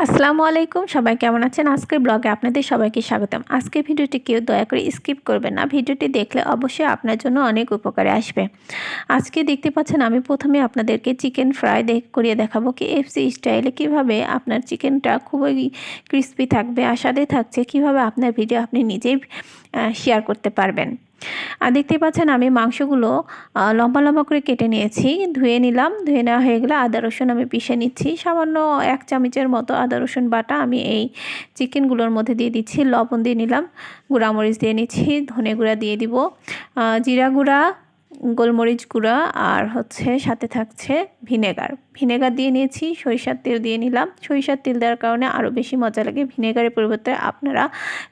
a আসসালামু আলাইকুম। সবাই কেমন আছেন? আজকের ব্লগে আপনাদের সবাইকে স্বাগতম। আজকের ভিডিওটি কেউ দয়া করে স্কিপ করবেন না। ভিডিওটি দেখলে অবশ্যই আপনার জন্য অনেক উপকারে আসবে। আজকে দেখতে পাচ্ছেন, আমি প্রথমে আপনাদেরকে চিকেন ফ্রাই করিয়ে দেখাবো কি এফসি স্টাইলে কীভাবে আপনার চিকেনটা খুবই ক্রিস্পি থাকবে আর থাকছে, কীভাবে আপনার ভিডিও আপনি নিজেই শেয়ার করতে পারবেন। আর দেখতে পাচ্ছেন, আমি মাংসগুলো লম্বা লম্বা করে কেটে নিয়েছি। ধুয়ে নিলাম। ধুয়ে নেওয়া হয়ে গেলে আদা রসুন আমি পিষে নিচ্ছি। সামান্য এক চামচের মতো আদা বাটা আমি এই চিকেনগুলোর মধ্যে দিয়ে দিচ্ছি, লবণ দিয়ে নিলাম, গুঁড়ামরিচ দিয়ে নিচ্ছি, ধনে গুঁড়া দিয়ে দিব জিরা গুঁড়া, গোলমরিচ গুঁড়া, আর হচ্ছে সাথে থাকছে ভিনেগার। ভিনেগার দিয়ে নিয়েছি, সরিষার তেল দিয়ে নিলাম। সরিষার তেল দেওয়ার কারণে আরও বেশি মজা লাগে ভিনেগারের পরিবর্তে আপনারা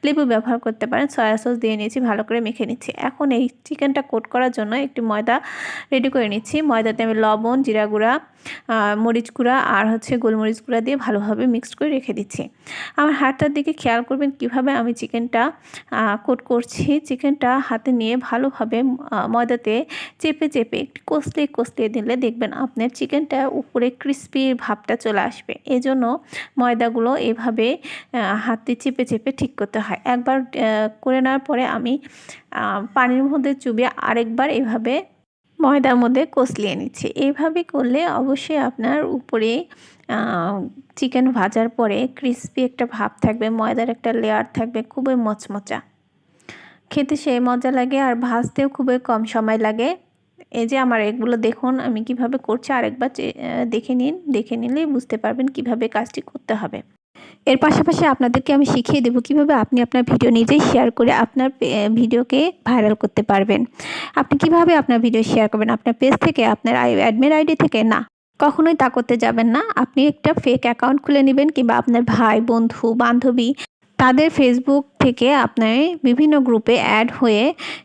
লেবু ব্যবহার করতে পারেন। সয়া সস দিয়ে নিয়েছি, ভালো করে মেখে নিচ্ছি। এখন এই চিকেনটা কোট করার জন্য একটি ময়দা রেডি করে নিচ্ছি। ময়দাতে আমি লবণ, জিরা গুঁড়া মরিচ গুঁড়া আর হচ্ছে গোলমরিচ গুঁড়া দিয়ে ভালোভাবে মিক্সড করে রেখে দিচ্ছি। আমার হাতটার দিকে খেয়াল করবেন কীভাবে আমি চিকেনটা কোট করছি। চিকেনটা হাতে নিয়ে ভালোভাবে ময়দাতে চেপে চেপে একটু কষলে কষলে দিলে দেখবেন আপনার চিকেনটা উপরে ক্রিস্পি ভাবটা চলে আসবে। এজন্য ময়দাগুলো এভাবে হাতে চেপে চেপে ঠিক করতে হয়। একবার করে নেওয়ার পরে আমি পানির মধ্যে চুবিয়ে আরেকবার এভাবে ময়দার মধ্যে কষলিয়ে নিচ্ছি। এইভাবে করলে অবশ্যই আপনার উপরে চিকেন ভাজার পরে ক্রিস্পি একটা ভাব থাকবে, ময়দার একটা লেয়ার থাকবে, খুবই মচমচা। খেতে সেই মজা লাগে আর ভাজতেও খুবই কম সময় লাগে। এই যে আমার এগুলো দেখুন, আমি কীভাবে করছি আরেকবার দেখে নিন, দেখে নিলেই বুঝতে পারবেন কীভাবে কাজটি করতে হবে। এর পাশাপাশি আপনাদেরকে আমি শিখিয়ে দেবো কীভাবে আপনি আপনার ভিডিও নিজেই শেয়ার করে আপনার ভিডিওকে ভাইরাল করতে পারবেন। আপনি কীভাবে আপনার ভিডিও শেয়ার করবেন, আপনার পেজ থেকে, আপনার অ্যাডমিন আইডি থেকে? না, কখনোই তা করতে যাবেন না। আপনি একটা ফেক অ্যাকাউন্ট খুলে নেবেন কিংবা আপনার ভাই, বন্ধু, বান্ধবী, তাদের ফেসবুক থেকে আপনার বিভিন্ন গ্রুপে অ্যাড হয়ে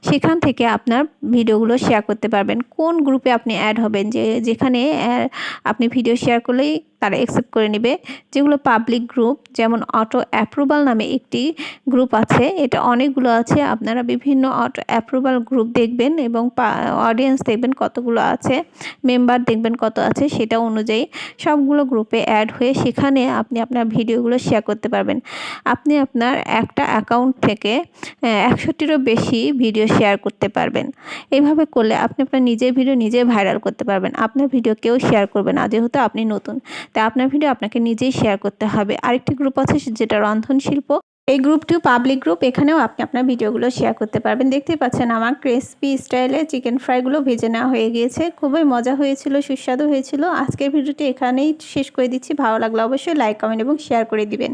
সেখান থেকে আপনার ভিডিওগুলো শেয়ার করতে পারবেন। কোন গ্রুপে আপনি অ্যাড হবেন? যে, যেখানে আপনি ভিডিও শেয়ার করলেই তারা অ্যাকসেপ্ট করে নেবে। যেগুলো পাবলিক গ্রুপ যেমন অটো অ্যাপ্রুভাল নামে একটি গ্রুপ আছে। এটা অনেকগুলো আছে। আপনারা বিভিন্ন অটো অ্যাপ্রুভাল গ্রুপ দেখবেন এবং অডিয়েন্স দেখবেন কতগুলো আছে। মেম্বার দেখবেন কত আছে, সেটা অনুযায়ী সবগুলো গ্রুপে অ্যাড হয়ে সেখানে আপনি আপনার ভিডিওগুলো শেয়ার করতে পারবেন। আপনি আপনার একটা অ্যাকাউন্ট থেকে একশোটিরও বেশি ভিডিও শেয়ার করতে পারবেন। এইভাবে করলে আপনি আপনার নিজের ভিডিও নিজে ভাইরাল করতে পারবেন। আপনার ভিডিও কেউ শেয়ার করবে না, যেহেতু আপনি নতুন। তাই আপনার ভিডিও আপনাকে নিজেই শেয়ার করতে হবে। আরেকটি গ্রুপ আছে যেটা রন্ধন শিল্প। এই গ্রুপটিও পাবলিক গ্রুপ এখানেও আপনি আপনার ভিডিওগুলো শেয়ার করতে পারবেন। দেখতে পাচ্ছেন আমার ক্রিসপি স্টাইলে চিকেন ফ্রাইগুলো ভেজে নেওয়া হয়ে গিয়েছে। খুবই মজা হয়েছিল, সুস্বাদু হয়েছিল। আজকের ভিডিওটি এখানেই শেষ করে দিচ্ছি। ভালো লাগলে অবশ্যই লাইক কমেন্ট এবং শেয়ার করে দিবেন।